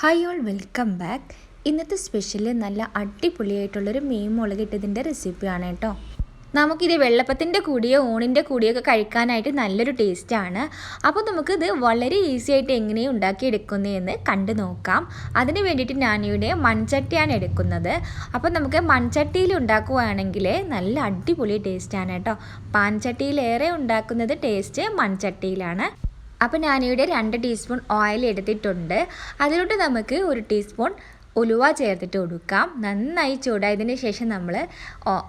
Hi all welcome back ഇന്നത്തെ special നല്ല അടിപൊളിയായിട്ടുള്ളൊരു മീൻ മുളകിട്ടതിന്റെ റെസിപ്പിയാണ് കേട്ടോ. നമുക്കിത് വെള്ളപ്പത്തിന്റെ കൂടിയോ ഊണിന്റെ കൂടിയൊക്കെ കഴിക്കാനായിട്ട് നല്ലൊരു ടേസ്റ്റാണ് അപ്പോൾ നമുക്കിത് വളരെ ഈസി ആയിട്ട് എങ്ങനെയാണ് ഉണ്ടാക്കിയെടുക്കുന്നതെന്ന് കണ്ടു നോക്കാം. അതിന് വേണ്ടിയിട്ട് ഞാനിവിടെ മൺചട്ടിയാണ് എടുക്കുന്നത്. അപ്പോൾ നമുക്ക് മൺചട്ടിയിൽ ഉണ്ടാക്കുകയാണെങ്കിൽ നല്ല അടിപൊളി ടേസ്റ്റാണ് കേട്ടോ. പാൻചട്ടിയിലേറെ ഉണ്ടാക്കുന്നത് ടേസ്റ്റ് മൺചട്ടിയിലാണ്. അപ്പോൾ ഞാനിവിടെ രണ്ട് ടീസ്പൂൺ ഓയിൽ എടുത്തിട്ടുണ്ട്. അതിലോട്ട് നമുക്ക് ഒരു ടീസ്പൂൺ ഉലുവ ചേർത്തിട്ട് കൊടുക്കാം. നന്നായി ചൂടായതിന് ശേഷം നമ്മൾ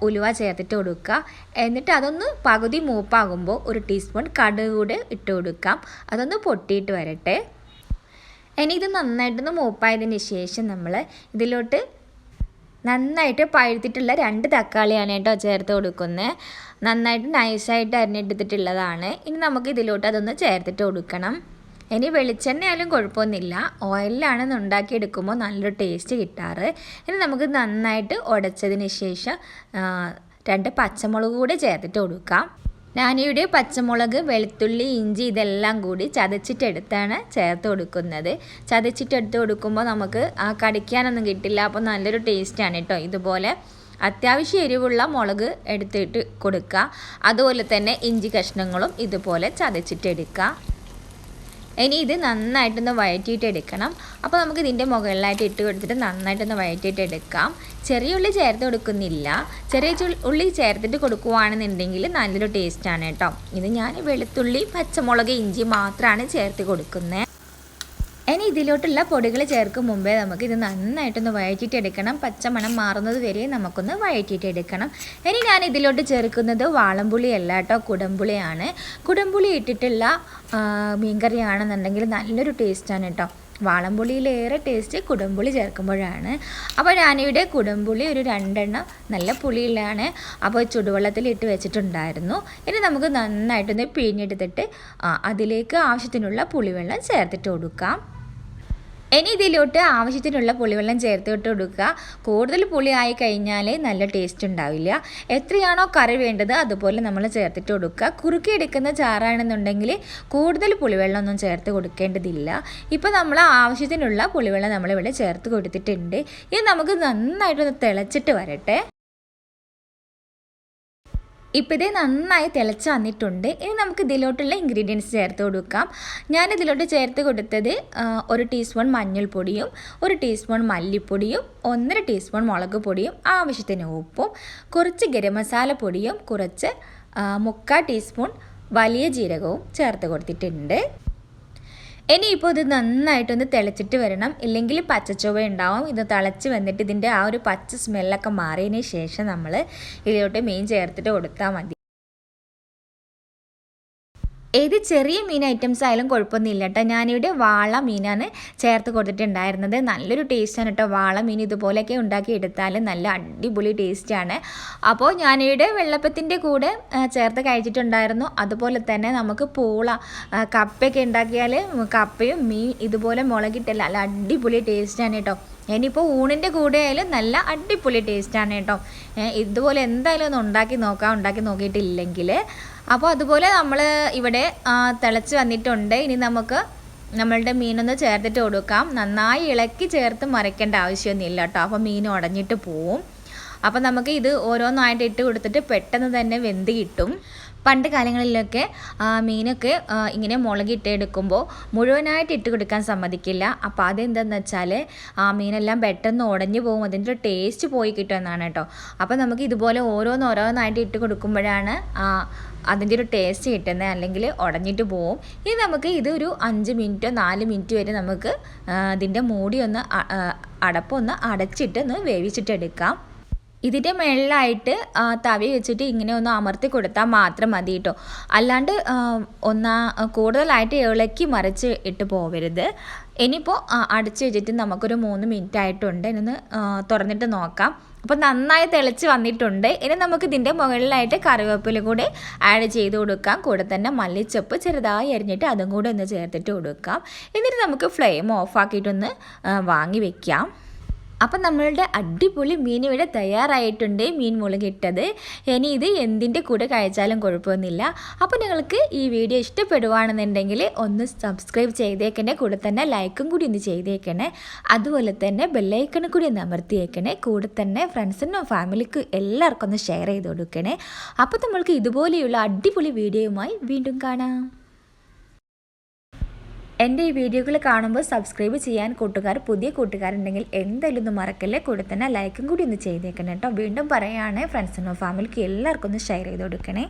ഉലുവ ചേർത്തിട്ട് കൊടുക്കുക. എന്നിട്ട് അതൊന്ന് പകുതി മൂപ്പാകുമ്പോൾ ഒരു ടീസ്പൂൺ കടുക് കൂടെ ഇട്ട് കൊടുക്കാം. അതൊന്ന് പൊട്ടിയിട്ട് വരട്ടെ. ഇനി ഇത് നന്നായിട്ടൊന്ന് മൂപ്പായതിന് ശേഷം നമ്മൾ ഇതിലോട്ട് നന്നായിട്ട് പഴുത്തിട്ടുള്ള രണ്ട് തക്കാളിയാണ് കേട്ടോ ചേർത്ത് കൊടുക്കുന്നത് നന്നായിട്ട് നൈസായിട്ട് അരിഞ്ഞെടുത്തിട്ടുള്ളതാണ്. ഇനി നമുക്ക് ഇതിലോട്ട് അതൊന്ന് ചേർത്തിട്ട് കൊടുക്കണം. ഇനി വെളിച്ചെണ്ണ ആയാലും കുഴപ്പമൊന്നുമില്ല. ഓയിലാണ് ഉണ്ടാക്കിയെടുക്കുമ്പോൾ നല്ലൊരു ടേസ്റ്റ് കിട്ടാറ്. ഇനി നമുക്ക് നന്നായിട്ട് ഉടച്ചതിന് ശേഷം രണ്ട് പച്ചമുളക് കൂടെ ചേർത്തിട്ട് കൊടുക്കാം. ഞാനിവിടെ പച്ചമുളക് വെളുത്തുള്ളി ഇഞ്ചി ഇതെല്ലാം കൂടി ചതച്ചിട്ടെടുത്താണ് ചേർത്ത് കൊടുക്കുന്നത്. ചതച്ചിട്ടെടുത്ത് കൊടുക്കുമ്പോൾ നമുക്ക് ആ കടിക്കാനൊന്നും കിട്ടില്ല. അപ്പോൾ നല്ലൊരു ടേസ്റ്റാണ് കേട്ടോ. ഇതുപോലെ അത്യാവശ്യം എരിവുള്ള മുളക് എടുത്തിട്ട് കൊടുക്കുക. അതുപോലെ തന്നെ ഇഞ്ചി കഷ്ണങ്ങളും ഇതുപോലെ ചതച്ചിട്ടെടുക്കുക. ഇനി ഇത് നന്നായിട്ടൊന്ന് വഴറ്റിയിട്ട് എടുക്കണം. അപ്പോൾ നമുക്ക് ഇതിന്റെ മുകളിലായിട്ട് ഇട്ട് കൊടുത്തിട്ട് നന്നായിട്ടൊന്ന് വഴറ്റിയിട്ട് എടുക്കാം. ചെറിയ ഉള്ളി ചേർത്ത് കൊടുക്കുന്നില്ല. ചെറിയ ഉള്ളി ചേർത്തിട്ട് കൊടുക്കുവാണെന്നുണ്ടെങ്കിൽ നല്ലൊരു ടേസ്റ്റാണ് കേട്ടോ. ഇത് ഞാൻ വെളുത്തുള്ളി പച്ചമുളക് ഇഞ്ചി മാത്രമാണ് ചേർത്ത് കൊടുക്കുന്നത് ഇനി ഇതിലോട്ടുള്ള പൊടികൾ ചേർക്കും മുമ്പേ നമുക്ക് ഇത് നന്നായിട്ടൊന്ന് വഴറ്റിയിട്ടെടുക്കണം. പച്ചമണം മാറുന്നത് വരെ നമുക്കൊന്ന് വഴറ്റിയിട്ടെടുക്കണം. ഇനി ഞാൻ ഇതിലോട്ട് ചേർക്കുന്നത് വാളംപുളി അല്ല കേട്ടോ കുടംപുളിയാണ്. കുടംപുളി ഇട്ടിട്ടുള്ള മീൻകറിയാണെന്നുണ്ടെങ്കിൽ നല്ലൊരു ടേസ്റ്റാണ് കേട്ടോ. വാളംപുളിയിലേറെ ടേസ്റ്റ് കുടംപുളി ചേർക്കുമ്പോഴാണ്. അപ്പോൾ ഞാനിവിടെ കുടംപുളി ഒരു രണ്ടെണ്ണം നല്ല പുളിയിലാണ്. അപ്പോൾ ചുടുവെള്ളത്തിൽ ഇട്ട് വെച്ചിട്ടുണ്ടായിരുന്നു. ഇനി നമുക്ക് നന്നായിട്ടൊന്ന് പിഴിഞ്ഞെടുത്തിട്ട് അതിലേക്ക് ആവശ്യത്തിനുള്ള പുളിവെള്ളം ചേർത്തിട്ട് കൊടുക്കാം. ഇനി ഇതിലോട്ട് ആവശ്യത്തിനുള്ള പുളിവെള്ളം ചേർത്തിട്ട് കൊടുക്കുക. കൂടുതൽ പുളി ആയി കഴിഞ്ഞാൽ നല്ല ടേസ്റ്റ് ഉണ്ടാവില്ല. എത്രയാണോ കറി വേണ്ടത് അതുപോലെ നമ്മൾ ചേർത്തിട്ട് കൊടുക്കുക. കുറുക്കി എടുക്കുന്ന ചാറാണെന്നുണ്ടെങ്കിൽ കൂടുതൽ പുളിവെള്ളം ഒന്നും ചേർത്ത് കൊടുക്കേണ്ടതില്ല. ഇപ്പോൾ നമ്മൾ ആവശ്യത്തിനുള്ള പുളിവെള്ളം നമ്മളിവിടെ ചേർത്ത് കൊടുത്തിട്ടുണ്ട്. ഇത് നമുക്ക് നന്നായിട്ടൊന്ന് തിളച്ചിട്ട് വരട്ടെ. ഇപ്പോൾ ഇതേ നന്നായി തിളച്ച് വന്നിട്ടുണ്ട്. ഇനി നമുക്ക് ഇതിലോട്ടുള്ള ഇൻഗ്രീഡിയൻസ് ചേർത്ത് കൊടുക്കാം. ഞാൻ ഇതിലോട്ട് ചേർത്ത് കൊടുത്തത് ഒരു ടീസ്പൂൺ മഞ്ഞൾപ്പൊടിയും ഒരു ടീസ്പൂൺ മല്ലിപ്പൊടിയും ഒന്നര ടീസ്പൂൺ മുളക് പൊടിയും ആവശ്യത്തിന് ഉപ്പും കുറച്ച് ഗരം മസാല പൊടിയും കുറച്ച് മുക്കാൽ ടീസ്പൂൺ വലിയ ജീരകവും ചേർത്ത് കൊടുത്തിട്ടുണ്ട്. ഇനിയിപ്പോൾ ഇത് നന്നായിട്ടൊന്ന് തിളച്ചിട്ട് വരണം. ഇല്ലെങ്കിൽ പച്ചച്ചുവ ഉണ്ടാവും ഇത് തിളച്ച് വന്നിട്ട് ഇതിന്റെ ആ ഒരു പച്ച സ്മെല്ലൊക്കെ മാറിയതിന് ശേഷം നമ്മൾ ഇതിലോട്ട് മീൻ ചേർത്തിട്ട് കൊടുത്താൽ മതി. ഏത് ചെറിയ മീൻ ഐറ്റംസ് ആയാലും കുഴപ്പമൊന്നുമില്ല കേട്ടോ. ഞാനിവിടെ വാള മീനാണ് ചേർത്ത് കൊടുത്തിട്ടുണ്ടായിരുന്നത്. നല്ലൊരു ടേസ്റ്റാണ് കേട്ടോ. വാള മീൻ ഇതുപോലെയൊക്കെ ഉണ്ടാക്കി എടുത്താൽ നല്ല അടിപൊളി ടേസ്റ്റാണ് അപ്പോൾ ഞാനിവിടെ വെള്ളപ്പത്തിന്റെ കൂടെ ചേർത്ത് കഴിച്ചിട്ടുണ്ടായിരുന്നു. അതുപോലെ തന്നെ നമുക്ക് പൂള കപ്പയൊക്കെ ഉണ്ടാക്കിയാൽ കപ്പയും മീൻ ഇതുപോലെ മുളകിട്ടല്ല? നല്ല അടിപൊളി ടേസ്റ്റാണ് കേട്ടോ. ഇനിയിപ്പോൾ ഊണിന്റെ കൂടെ ആയാലും നല്ല അടിപൊളി ടേസ്റ്റാണ് കേട്ടോ. ഇതുപോലെ എന്തായാലും ഒന്ന് ഉണ്ടാക്കി നോക്കാം ഉണ്ടാക്കി നോക്കിയിട്ടില്ലെങ്കിൽ അപ്പോൾ അതുപോലെ നമ്മൾ ഇവിടെ തിളച്ച് വന്നിട്ടുണ്ട്. ഇനി നമുക്ക് നമ്മളുടെ മീനൊന്ന് ചേർത്തിട്ട് കൊടുക്കാം. നന്നായി ഇളക്കി ചേർത്ത് മറിക്കേണ്ട ആവശ്യമൊന്നുമില്ല കേട്ടോ. അപ്പോൾ മീൻ ഉടഞ്ഞിട്ട് പോവും. അപ്പോൾ നമുക്ക് ഇത് ഓരോന്നായിട്ട് ഇട്ട് കൊടുത്തിട്ട് പെട്ടെന്ന് തന്നെ വെന്ത് കിട്ടും. പണ്ട് കാലങ്ങളിലൊക്കെ മീനൊക്കെ ഇങ്ങനെ മുളകിട്ട് എടുക്കുമ്പോൾ മുഴുവനായിട്ട് ഇട്ട് കൊടുക്കാൻ സമ്മതിക്കില്ല. അപ്പോൾ അതെന്താണെന്ന് വെച്ചാൽ ആ മീനെല്ലാം പെട്ടെന്ന് ഉടഞ്ഞു പോകും. അതിന്റെ ടേസ്റ്റ് പോയി കിട്ടുമെന്നാണ് കേട്ടോ. അപ്പോൾ നമുക്ക് ഇതുപോലെ ഓരോന്നോരോന്നായിട്ട് ഇട്ട് കൊടുക്കുമ്പോഴാണ് അതിന്റെ ഒരു ടേസ്റ്റ് കിട്ടുന്നത്. അല്ലെങ്കിൽ ഉടഞ്ഞിട്ട് പോവും. ഇനി നമുക്ക് ഇതൊരു അഞ്ച് മിനിറ്റോ നാല് മിനിറ്റ് വരെ നമുക്ക് ഇതിന്റെ മൂടി ഒന്ന് അടപ്പൊന്ന് അടച്ചിട്ട് ഒന്ന് വേവിച്ചിട്ടെടുക്കാം. ഇതിന്റെ മുകളിലായിട്ട് തവി വെച്ചിട്ട് ഇങ്ങനെ ഒന്ന് അമർത്തി കൊടുത്താൽ മാത്രം മതി കേട്ടോ അല്ലാണ്ട് ഒന്നാ കൂടുതലായിട്ട് ഇളക്കി മറിച്ച് ഇട്ട് പോവരുത്. ഇനിയിപ്പോൾ അടച്ചു വെച്ചിട്ട് നമുക്കൊരു മൂന്ന് മിനിറ്റ് ആയിട്ടുണ്ട് ഇനി തുറന്നിട്ട് നോക്കാം. അപ്പോൾ നന്നായി തിളച്ച് വന്നിട്ടുണ്ട്. ഇനി നമുക്ക് ഇതിന്റെ മുകളിലായിട്ട് കറിവേപ്പില കൂടി ആഡ് ചെയ്ത് കൊടുക്കാം. കൂടെ തന്നെ മല്ലിച്ചപ്പ് ചെറുതായി അരിഞ്ഞിട്ട് അതും കൂടെ ഒന്ന് ചേർത്തിട്ട് കൊടുക്കാം. എന്നിട്ട് നമുക്ക് ഫ്ലെയിം ഓഫ് ആക്കിയിട്ടൊന്ന് വാങ്ങി വെക്കാം. അപ്പം നമ്മളുടെ അടിപൊളി മീൻ ഇവിടെ തയ്യാറായിട്ടുണ്ട് മീൻ മുളകിട്ടത് ഇനി ഇത് എന്തിന്റെ കൂടെ കഴിച്ചാലും കുഴപ്പമൊന്നുമില്ല. അപ്പോൾ നിങ്ങൾക്ക് ഈ വീഡിയോ ഇഷ്ടപ്പെടുവാണെന്നുണ്ടെങ്കിൽ ഒന്ന് സബ്സ്ക്രൈബ് ചെയ്തേക്കണേ കൂടെ തന്നെ ലൈക്കും കൂടി ഒന്ന് ചെയ്തേക്കണേ. അതുപോലെ തന്നെ ബെല്ലൈക്കണും കൂടി ഒന്ന് അമർത്തിയേക്കണേ. കൂടെ തന്നെ ഫ്രണ്ട്സിനും ഫാമിലിക്കും എല്ലാവർക്കും ഒന്ന് ഷെയർ ചെയ്ത് കൊടുക്കണേ. അപ്പോൾ നമ്മൾക്ക് ഇതുപോലെയുള്ള അടിപൊളി വീഡിയോയുമായി വീണ്ടും കാണാം. എന്റെ ഈ വീഡിയോകൾ കാണുമ്പോൾ സബ്സ്ക്രൈബ് ചെയ്യാൻ കൂട്ടുകാർ പുതിയ കൂട്ടുകാരുണ്ടെങ്കിൽ എന്തായാലും ഒന്ന് മറക്കല്ലേ? കൂടെ തന്നെ ലൈക്കും കൂടി ഒന്ന് ചെയ്തേക്കണം കേട്ടോ വീണ്ടും പറയുകയാണെങ്കിൽ ഫ്രണ്ട്സിനോ ഫാമിലിക്ക് എല്ലാവർക്കും ഒന്ന് ഷെയർ ചെയ്ത് കൊടുക്കണേ.